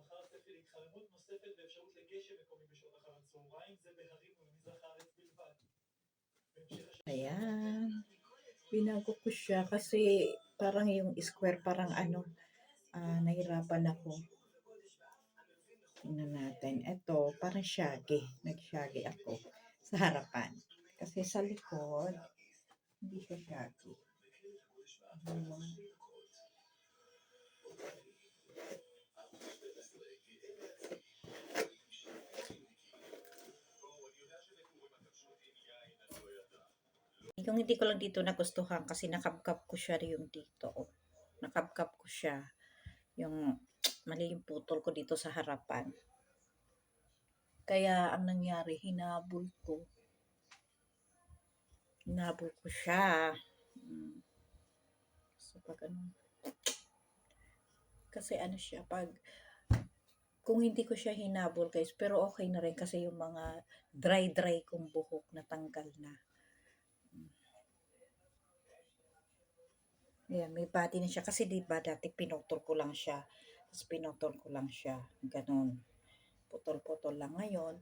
אחר הספר התחממות נוספת ואפשרות לגשם מקומי בשעות אחר הצהריים, זה בהרים ובמזרח הארץ בלבד. בהמשך השבוע- Ayan. Binago ko siya kasi parang yung square parang ano, ah, nahirapan ako. Tingnan natin. Ito, parang shaggy. Nag-shaggy ako sa harapan. Kasi sa likod, hindi siya shaggy. Ayan. yung hindi ko lang dito nagustuhan kasi nakapkap ko siya yung dito. oh. Ko siya. Yung mali yung putol ko dito sa harapan. Kaya ang nangyari, hinabol ko. Hinabol ko siya. Mm. So pag ano, kasi ano siya, pag kung hindi ko siya hinabol guys, pero okay na rin kasi yung mga dry-dry kong buhok natanggal na. Ayan, may body na siya. Kasi di ba dati pinutol ko lang siya. Tapos pinutol ko lang siya. Ganon. Putol-putol lang ngayon.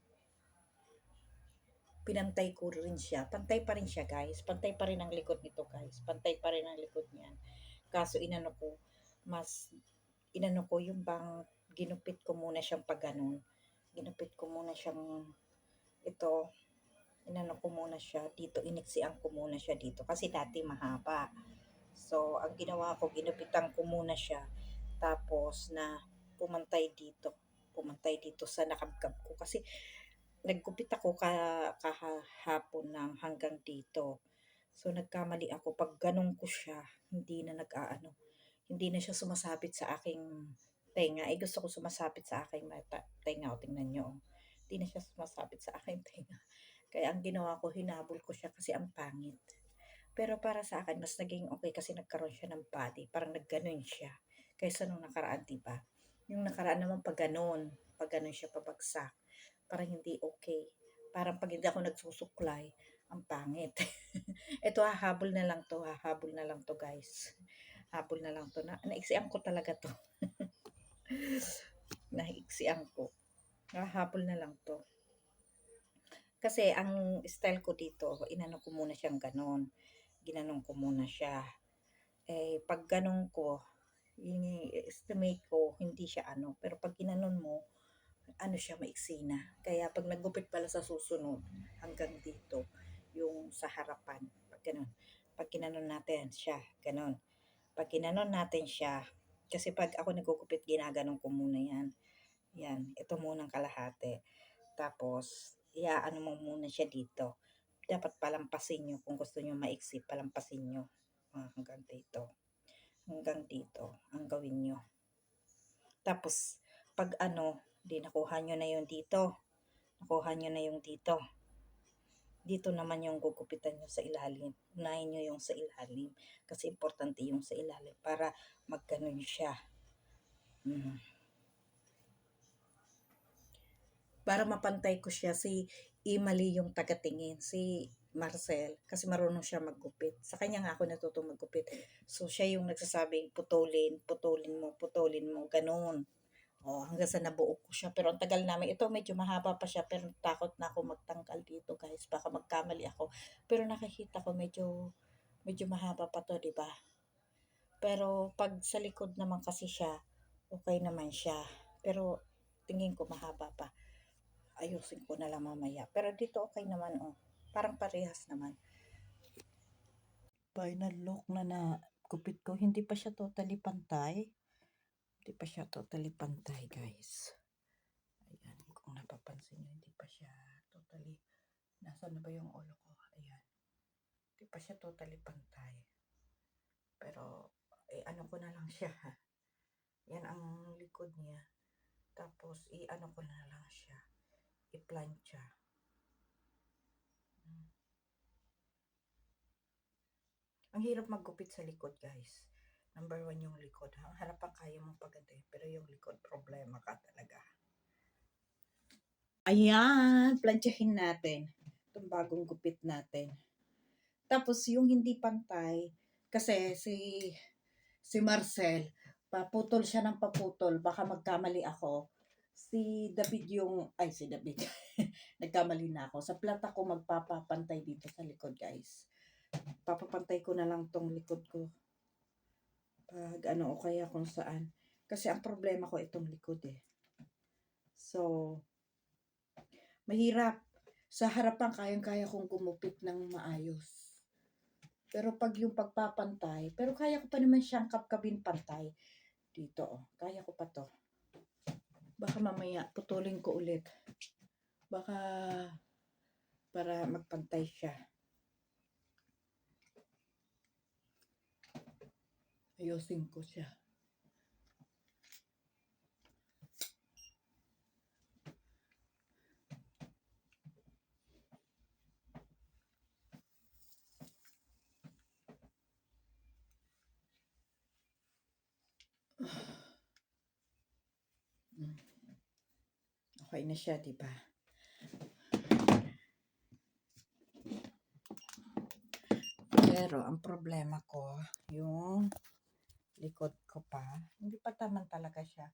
Pinantay ko rin siya. Pantay pa rin siya guys. Pantay pa rin ang likod nito guys. Pantay pa rin ang likod niyan. Kaso inano ko, mas inano ko yung bang ginupit ko muna siyang pag ganon. Ginupit ko muna siyang ito. Inano ko muna siya dito. Iniksian ko muna siya dito. Kasi dati mahaba. So, ang ginawa ko, ginupitan ko muna siya. Tapos, na pumantay dito. Pumantay dito sa nakabgab ko. Kasi, nagkupit ako ka, kahapon ng hanggang dito. So, nagkamali ako. Pag ganun ko siya, hindi na nag-aano. Hindi na siya sumasabit sa aking tenga. Eh, gusto ko sumasabit sa aking tenga. O, tingnan nyo. oh. Hindi na siya sumasabit sa aking tenga. Kaya, ang ginawa ko, hinabol ko siya kasi ang pangit. Pero para sa akin, mas naging okay kasi nagkaroon siya ng body. Parang nagganon siya. Kaysa nung nakaraan, di ba? Yung nakaraan naman pag ganon, pag ganon siya pabagsak, parang hindi okay. Parang pag hindi ako nagsusuklay, ang pangit. Ito, hahabol na lang to. Hahabol na lang to, guys. Habol na lang to. Na, naiksian ko talaga to. naiksian ko. Hahabol na lang to. Kasi ang style ko dito, inano ko muna siyang ganon ginanong ko muna siya. Eh, pag ganun ko, yung estimate ko, hindi siya ano. Pero pag ginanon mo, ano siya, maiksi na. Kaya pag nagupit pala sa susunod, hanggang dito, yung sa harapan, pag ganun. Pag ginanon natin siya, ganun. Pag ginanon natin siya, kasi pag ako nagugupit, ginaganon ko muna yan. Yan, ito munang kalahati. Tapos, iaano mo muna siya dito dapat palampasin nyo kung gusto nyo maiksi, palampasin nyo ah, hanggang dito. Hanggang dito, ang gawin nyo. Tapos, pag ano, di nakuha nyo na yung dito, nakuha nyo na yung dito. Dito naman yung gugupitan nyo sa ilalim. Unahin nyo yung sa ilalim. Kasi importante yung sa ilalim para magganon siya. Mm. Para mapantay ko siya, si Imali yung tagatingin, si Marcel, kasi marunong siya maggupit. Sa kanya nga ako natutong maggupit. So, siya yung nagsasabing, putulin, putulin mo, putulin mo, ganun. O, hanggang sa nabuo ko siya. Pero ang tagal namin, ito medyo mahaba pa siya, pero takot na ako magtanggal dito, guys. Baka magkamali ako. Pero nakikita ko, medyo, medyo mahaba pa to, di ba? Pero, pag sa likod naman kasi siya, okay naman siya. Pero, tingin ko mahaba pa ayusin ko na lang mamaya. Pero dito okay naman, oh. Parang parehas naman. Final look na na gupit ko. Hindi pa siya totally pantay. Hindi pa siya totally pantay, guys. Ayan, kung napapansin nyo, hindi pa siya totally... Nasaan na ba yung ulo ko? Ayan. Hindi pa siya totally pantay. Pero, eh, ano ko na lang siya. Yan ang likod niya. Tapos, i-ano ko na lang siya i-plancha. Hmm. Ang hirap maggupit sa likod, guys. Number one yung likod. Ang harapan kaya mong paganda pero yung likod, problema ka talaga. Ayan, planchahin natin. Itong bagong gupit natin. Tapos, yung hindi pantay, kasi si si Marcel, paputol siya ng paputol, baka magkamali ako si David yung, ay si David, nagkamali na ako. Sa plat ako magpapapantay dito sa likod guys. Papapantay ko na lang tong likod ko. Pag ano o kaya kung saan. Kasi ang problema ko itong likod eh. So, mahirap. Sa harapan kayang-kaya kong gumupit ng maayos. Pero pag yung pagpapantay, pero kaya ko pa naman siyang kapkabin pantay. Dito oh, kaya ko pa to. Baka mamaya putulin ko ulit. Baka para magpantay siya. Ayusin ko siya. Okay na siya, di ba? Pero ang problema ko, yung likod ko pa, hindi pa taman talaga siya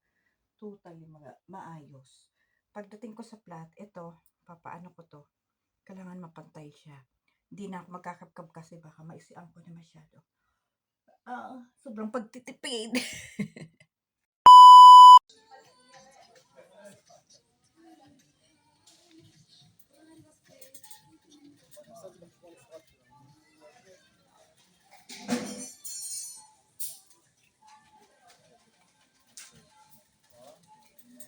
totally ma- maayos. Pagdating ko sa plat, ito, papaano ko to, kailangan mapantay siya. Hindi na magkakapkap kasi baka maisian ko na masyado. Ah, sobrang pagtitipid.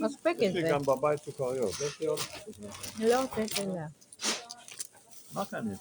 Mas pekeze. Siekam babajczyk o jo. Leo pekeze. Makanis.